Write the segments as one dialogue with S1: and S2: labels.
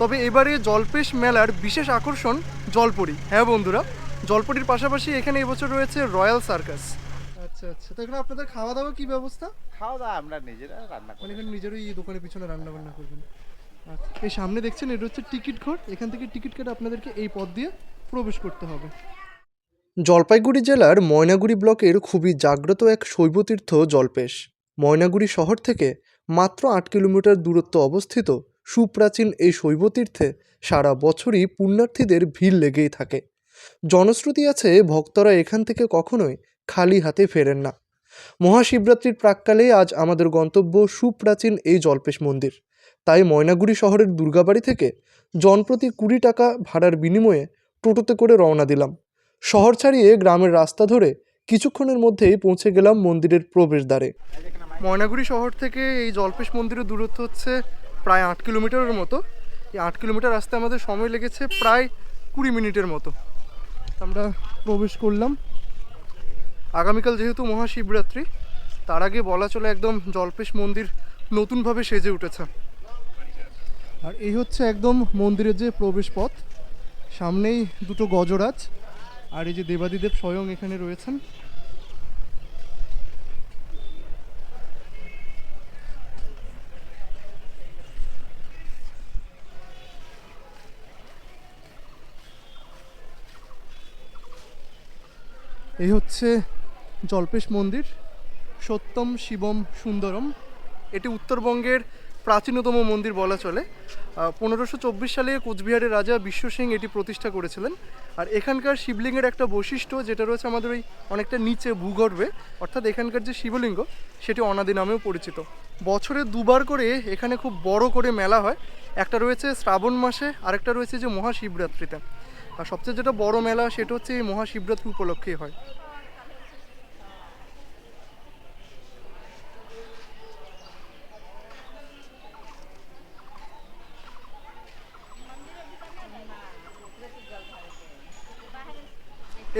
S1: তবে এবারে জলপেশ মেলার বিশেষ আকর্ষণ জলপরি। হ্যাঁ বন্ধুরা জলপরির পাশাপাশি এখানে এবছর রয়েছে রয়্যাল সার্কাস। আচ্ছা আচ্ছা। তো এখানে আপনাদের খাওয়া দাওয়া কি ব্যবস্থা?
S2: খাওয়া দাওয়া আমরা নিজেরা রান্না
S1: মানে
S2: করি
S1: এখানে নিজেরই এই দোকানের পিছনে রান্না বান্না করবেন। আচ্ছা এই সামনে দেখছেন এটা হচ্ছে টিকিট ঘর। এখান থেকে টিকিট কেটে আপনাদেরকে এই পথ দিয়ে প্রবেশ করতে হবে। জলপাইগুড়ি জেলার ময়নাগুড়ি ব্লকের খুবই জাগ্রত এক শৈবতীর্থ জলপেশ। ময়নাগুড়ি শহর থেকে মাত্র আট কিলোমিটার দূরত্ব অবস্থিত সুপ্রাচীন এই শৈবতীর্থে সারা বছরই পুণ্যার্থীদের ভিড় লেগেই থাকে। জনশ্রুতি আছে ভক্তরা এখান থেকে কখনোই খালি হাতে ফেরেন না। মহাশিবরাত্রির প্রাককালে আজ আমাদের গন্তব্য সুপ্রাচীন এই জলপেশ মন্দির। তাই ময়নাগুড়ি শহরের দুর্গাবাড়ি থেকে জনপ্রতি কুড়ি টাকা ভাড়ার বিনিময়ে টোটোতে করে রওনা দিলাম। শহর ছাড়িয়ে গ্রামের রাস্তা ধরে কিছুক্ষণের মধ্যেই পৌঁছে গেলাম মন্দিরের প্রবেশদ্বারে। ময়নাগুড়ি শহর থেকে এই জলপেশ মন্দিরের দূরত্ব হচ্ছে প্রায় আট কিলোমিটারের মতো। এই আট কিলোমিটার আসতে আমাদের সময় লেগেছে প্রায় কুড়ি মিনিটের মতো। আমরা প্রবেশ করলাম। আগামীকাল যেহেতু মহাশিবরাত্রি, তার আগে বলা চলে একদম জলপেশ মন্দির নতুনভাবে সেজে উঠেছে। আর এই হচ্ছে একদম মন্দিরের যে প্রবেশ পথ। সামনেই দুটো গজরাজ। আর এই যে দেবাদিদেব স্বয়ং এখানে রয়েছেন। এই হচ্ছে জল্পেশ মন্দির, সত্যম শিবম সুন্দরম। এটি উত্তরবঙ্গের প্রাচীনতম মন্দির বলা চলে। পনেরোশো চব্বিশ সালে কোচবিহারের রাজা বিশ্ব সিং এটি প্রতিষ্ঠা করেছিলেন। আর এখানকার শিবলিঙ্গের একটা বৈশিষ্ট্য, যেটা রয়েছে আমাদের ওই অনেকটা নিচে ভূগর্ভে, অর্থাৎ এখানকার যে শিবলিঙ্গ, সেটি অনাদি নামেও পরিচিত। বছরে দুবার করে এখানে খুব বড় করে মেলা হয়। একটা রয়েছে শ্রাবণ মাসে, আরেকটা রয়েছে যে মহাশিবরাত্রিতে। আর সবচেয়ে যেটা বড় মেলা সেটা হচ্ছে এই মহাশিবরাত্রি উপলক্ষেই হয়।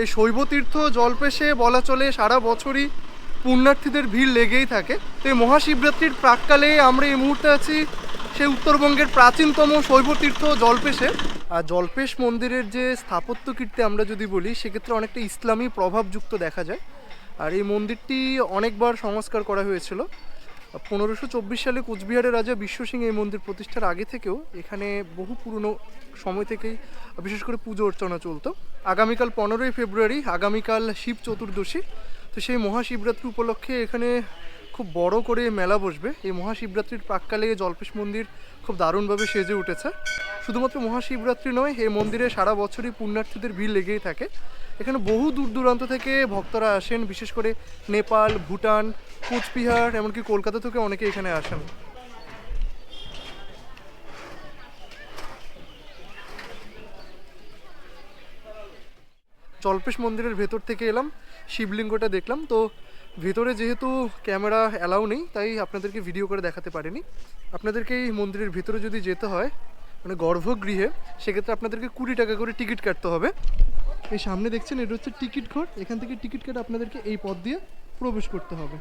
S1: এই শৈবতীর্থ জলপেশে বলা চলে সারা বছরই পুণ্যার্থীদের ভিড় লেগেই থাকে। তো এই মহাশিবরাত্রির প্রাককালে আমরা এই মুহূর্তে আছি সেই উত্তরবঙ্গের প্রাচীনতম শৈবতীর্থ জলপেশে। জলপেশ মন্দিরের যে স্থাপত্য কীর্তি আমরা যদি বলি, সেক্ষেত্রে অনেকটা ইসলামী প্রভাবযুক্ত দেখা যায়। আর এই মন্দিরটি অনেকবার সংস্কার করা হয়েছিল। পনেরোশো চব্বিশ সালে কোচবিহারের রাজা বিশ্ব সিং এই মন্দির প্রতিষ্ঠার আগে থেকেও এখানে বহু পুরনো সময় থেকেই, বিশেষ করে পুজো অর্চনা চলতো। আগামীকাল পনেরোই ফেব্রুয়ারি, আগামীকাল শিব চতুর্দশী। তো সেই মহাশিবরাত্রি উপলক্ষে এখানে খুব বড় করে মেলা বসবে। এই মহাশিবরাত্রির প্রাককালে জল্পেশ মন্দির খুব দারুণভাবে সেজে উঠেছে। শুধুমাত্র মহাশিবরাত্রি নয়, এই মন্দিরে সারা বছরই পুণ্যার্থীদের ভিড় লেগেই থাকে। এখানে বহু দূর দূরান্ত থেকে ভক্তরা আসেন, বিশেষ করে নেপাল, ভুটান, কোচবিহার, এমনকি কলকাতা থেকে অনেকে এখানে আসেন। জল্পেশ মন্দিরের ভেতর থেকে এলাম, শিবলিঙ্গটা দেখলাম। তো ভেতরে যেহেতু ক্যামেরা অ্যালাউ নেই, তাই আপনাদেরকে ভিডিও করে দেখাতে পারিনি। আপনাদেরকে এই মন্দিরের ভেতরে যদি যেতে হয় মানে গর্ভগৃহে, সেক্ষেত্রে আপনাদেরকে কুড়ি টাকা করে টিকিট কাটতে হবে। এই সামনে দেখছেন, এটা হচ্ছে টিকিট ঘর। এখান থেকে টিকিট কেটে আপনাদেরকে এই পথ দিয়ে প্রবেশ করতে হবে।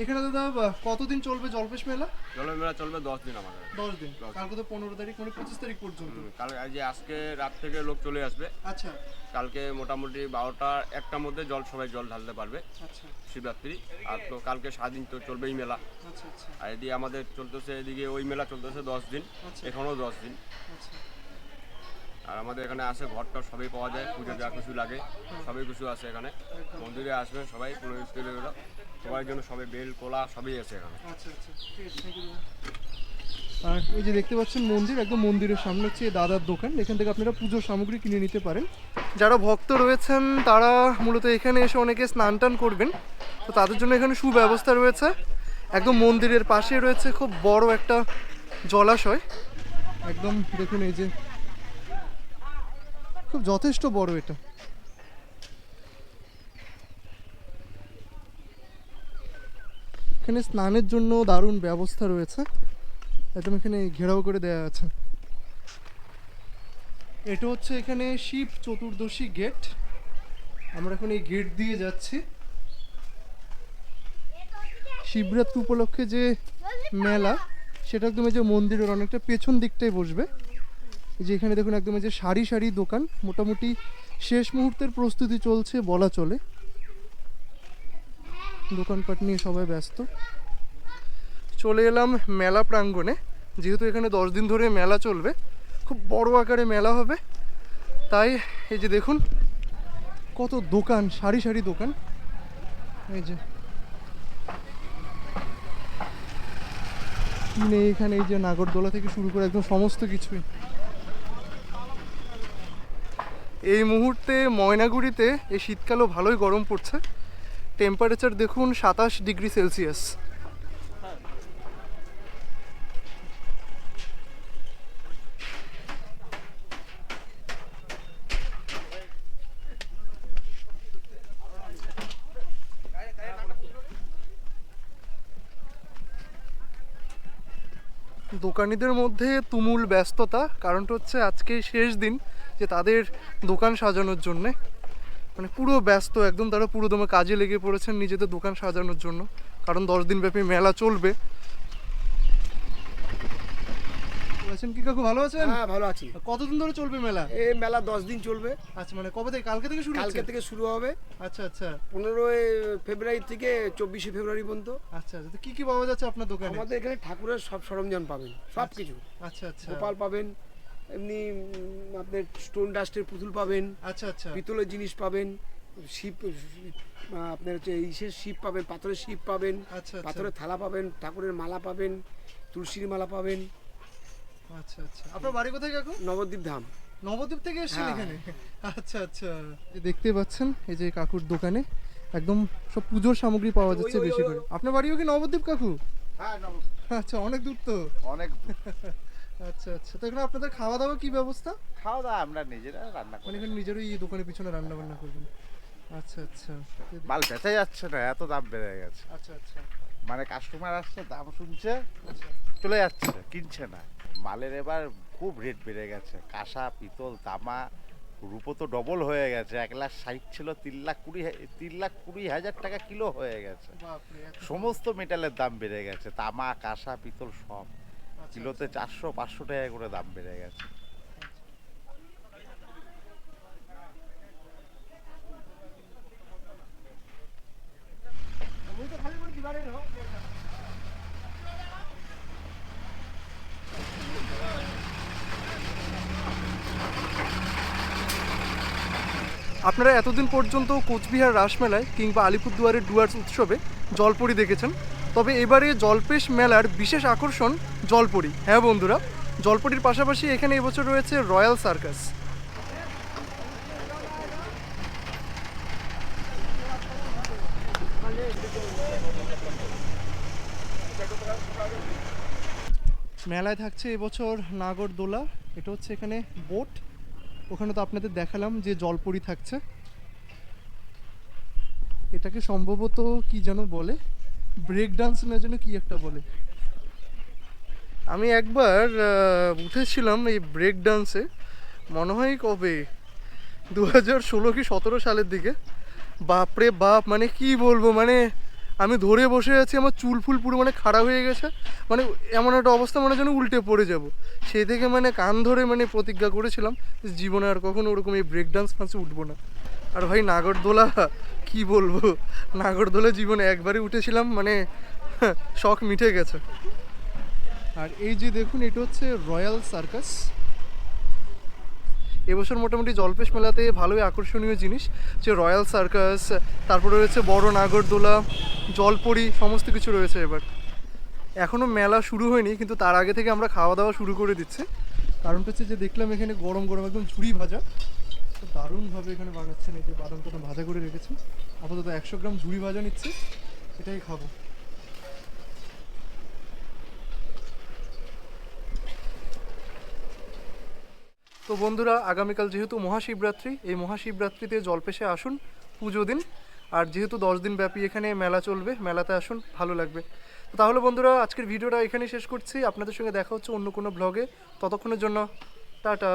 S1: এখানে দাদা কতদিন চলবে জলপেশ মেলা?
S3: জলের মেলা চলবে দশ দিন আমাদের।
S1: দশ দিন। কালকে তো পনেরো তারিখ মানে পঁচিশ তারিখ পর্যন্ত।
S3: কাল আজ আজকে রাত থেকে লোক চলে আসবে।
S1: আচ্ছা।
S3: কালকে মোটামুটি বারোটা একটার মধ্যে জল সবাই জল ঢালতে পারবে।
S1: আচ্ছা।
S3: শিবরাত্রি। আর তো কালকে সারাদিন তো চলবেই মেলা।
S1: আচ্ছা আচ্ছা।
S3: আর এদিকে আমাদের চলতেছে এদিকে ওই মেলা চলতেছে দশ দিন।
S1: আচ্ছা।
S3: এখানেও দশ দিন।
S1: আচ্ছা।
S3: আর আমাদের এখানে আসে ঘরটা সবই পাওয়া যায় পুজো যা কিছু লাগে, সবই কিছু আছে এখানে। মন্দিরে আসবেন সবাই কোনো স্কুলে সবার জন্য সবাই বেল, কোলা সবই আছে এখানে।
S1: আচ্ছা আচ্ছা আর এই যে দেখতে পাচ্ছেন মন্দির, একদম মন্দিরের সামনে হচ্ছে দাদার দোকান। এখান থেকে আপনারা পুজোর সামগ্রী কিনে নিতে পারেন। যারা ভক্ত রয়েছেন, তারা মূলত এখানে এসে অনেকে স্নান টান করবেন। তো তাদের জন্য এখানে সুব্যবস্থা রয়েছে। একদম মন্দিরের পাশে রয়েছে খুব বড় একটা জলাশয়। একদম দেখুন এই যে খুব যথেষ্ট বড় এটা। এখানে স্নানের জন্য দারুণ ব্যবস্থা রয়েছে। একদম এখানে ঘেরাও করে দেওয়া আছে। এটা হচ্ছে এখানে শিব চতুর্দশী গেট। আমরা এখন এই গেট দিয়ে যাচ্ছি। শিবরাত্রি উপলক্ষে যে মেলা, সেটা একদম যে মন্দিরের অনেকটা পেছন দিকটাই বসবে। যে এখানে দেখুন একদম এই যে সারি সারি দোকান, মোটামুটি শেষ মুহূর্তের প্রস্তুতি চলছে বলা চলে। দোকানপাট নিয়ে সবাই ব্যস্ত। চলে এলাম মেলা প্রাঙ্গণে, যেহেতু এখানে দশ দিন ধরে মেলা চলবে, খুব বড় আকারে মেলা হবে। তাই এই যে দেখুন, কত দোকান, সারি সারি দোকান। এই যে। কি এখানে এই যে নাগরদোলা থেকে শুরু করে একদম সমস্ত কিছুই। এই মুহূর্তে ময়নাগুড়িতে এই শীতকালেও ভালোই গরম পড়ছে। টেম্পারেচার দেখুন সাতাশ ডিগ্রি সেলসিয়াস। দোকানিদের মধ্যে তুমুল ব্যস্ততা, কারণটা হচ্ছে আজকে শেষ দিন। যে তাদের দোকান সাজানোর জন্যে। মানে পুরো ব্যস্ত একদম তারা পুরো দমে কাজে লেগে পড়েছেন নিজেদের দোকান সাজানোর জন্য। কারণ দশ দিন ব্যাপী মেলা চলবে। আছেন কি কাকু ভালো আছেন?
S4: হ্যাঁ ভালো আছি।
S1: কতদিন ধরে চলবে মেলা?
S4: এই মেলা দশ দিন চলবে।
S1: আচ্ছা মানে কবে থেকে? কালকে থেকে শুরু
S4: কালকে থেকে শুরু হবে।
S1: আচ্ছা আচ্ছা।
S4: পনেরোই ফেব্রুয়ারি থেকে চব্বিশে ফেব্রুয়ারি পর্যন্ত।
S1: আচ্ছা আচ্ছা। তো কি কি পাওয়া যাচ্ছে আপনার দোকানে?
S4: আমাদের এখানে ঠাকুরের সব সরঞ্জাম পাবেন সব কিছু
S1: আচ্ছা আচ্ছা।
S4: গোপাল পাবেন এমনি আপনার স্টোন ডাস্টের পুতুল পাবেন
S1: আচ্ছা আচ্ছা।
S4: পিতলের জিনিস পাবেন শিপ আপনার হচ্ছে ইসের শিপ পাবেন পাথরের শিপ পাবেন
S1: আচ্ছা আচ্ছা।
S4: পাথরের থালা পাবেন ঠাকুরের মালা পাবেন তুলসীর মালা পাবেন।
S1: আচ্ছা আচ্ছা। আপনার বাড়ি কোথায় কাকু?
S4: নবদ্বীপ ধাম।
S1: নবদ্বীপ থেকে এসেছেন
S4: হ্যাঁ।
S1: এখানে? আচ্ছা আচ্ছা। দেখতে পাচ্ছেন এই যে কাকুর দোকানে একদম সব পুজোর সামগ্রী পাওয়া যাচ্ছে বেশি করে আপনার বাড়িও কি নবদ্বীপ কাকু?
S2: হ্যাঁ
S1: আচ্ছা অনেক দূর তো।
S2: অনেক
S1: আচ্ছা আচ্ছা। তো এখানে আপনাদের খাওয়া দাওয়া কি ব্যবস্থা?
S2: খাওয়া দাওয়া আমরা নিজেরা রান্না
S1: মানে
S2: করি
S1: এখানে নিজেরই এই দোকানের পিছনে রান্না বান্না করবেন। আচ্ছা আচ্ছা।
S2: মাল বেচা যাচ্ছে না এত দাম বেড়ে গেছে।
S1: আচ্ছা আচ্ছা।
S2: মানে কাস্টমার আসছে দাম শুনছে
S1: আচ্ছা।
S2: চলে যাচ্ছে কিনছে না। মালের এবার খুব রেট বেড়ে গেছে। কাঁসা পিতল তামা রূপো তো ডবল হয়ে গেছে। এক লাখ ষাট ছিল তিন লাখ কুড়ি তিন লাখ কুড়ি হাজার টাকা কিলো হয়ে গেছে। সমস্ত মেটালের দাম বেড়ে গেছে। তামা কাঁসা পিতল সব। কিলোতে চারশো, পাঁচশো টাকা করে দাম বেড়ে গেছে।
S1: আপনারা এতদিন পর্যন্ত কোচবিহার রাসমেলায় কিংবা আলিপুরদুয়ারের ডুয়ার্স উৎসবে জলপরি দেখেছেন। তবে এবারে জলপেশ মেলার বিশেষ আকর্ষণ জলপরি। হ্যাঁ বন্ধুরা, জলপরির পাশাপাশি এখানে এবছর রয়েছে রয়্যাল সার্কাস। মেলায় থাকছে এবছর নাগরদোলা। এটা হচ্ছে এখানে বোট। ওখানে তো আপনাদের দেখালাম যে জলপরি থাকছে। এটাকে সম্ভবত কি যেন বলে? ব্রেক ডান্স না যেন কি একটা বলে। আমি একবার উঠেছিলাম এই ব্রেক ডান্সে মনে হয় কবে? দু হাজার ষোলো কি সতেরো সালের দিকে। বাপরে বাপ মানে কি বলব মানে আমি ধরে বসে আছি, আমার চুল ফুল পুরো মানে খাড়া হয়ে গেছে। মানে এমন একটা অবস্থা, মনে যেন উল্টে পড়ে যাব। সেই থেকে মানে কান ধরে মানে প্রতিজ্ঞা করেছিলাম, জীবনে আর কখনো ওরকম এই ব্রেক ডান্স ফান্সে উঠবো না। আর ভাই নাগরদোলা, কি বলব? নাগরদোলা জীবনে একবারই উঠেছিলাম মানে শখ মিটে গেছে। আর এই যে দেখুন, এটা হচ্ছে রয়্যাল সার্কাস। এবছর মোটামুটি জলপেশ মেলাতে ভালোই আকর্ষণীয় জিনিস, যে রয়্যাল সার্কাস, তারপরে রয়েছে বড় নাগরদোলা, জলপরি, সমস্ত কিছু রয়েছে এবার। এখনও মেলা শুরু হয়নি, কিন্তু তার আগে থেকে আমরা খাওয়া দাওয়া শুরু করে দিচ্ছি। কারণটা হচ্ছে যে দেখলাম এখানে গরম গরম একদম ঝুড়ি ভাজা। দারুণভাবে এখানে বানাচ্ছেন এই যে বাদাম টাদাম ভাজা করে রেখেছেন আপাতত একশো গ্রাম ঝুড়ি ভাজা নিচ্ছি, এটাই খাব। তো বন্ধুরা, আগামীকাল যেহেতু মহাশিবরাত্রি, এই মহাশিবরাত্রিতে জলপেশে আসুন, পুজো দিন। আর যেহেতু দশ দিন ব্যাপী এখানে মেলা চলবে, মেলাতে আসুন, ভালো লাগবে। তাহলে বন্ধুরা, আজকের ভিডিওটা এখানেই শেষ করছি। আপনাদের সঙ্গে দেখা হচ্ছে অন্য কোনো ব্লগে। ততক্ষণের জন্য, টাটা।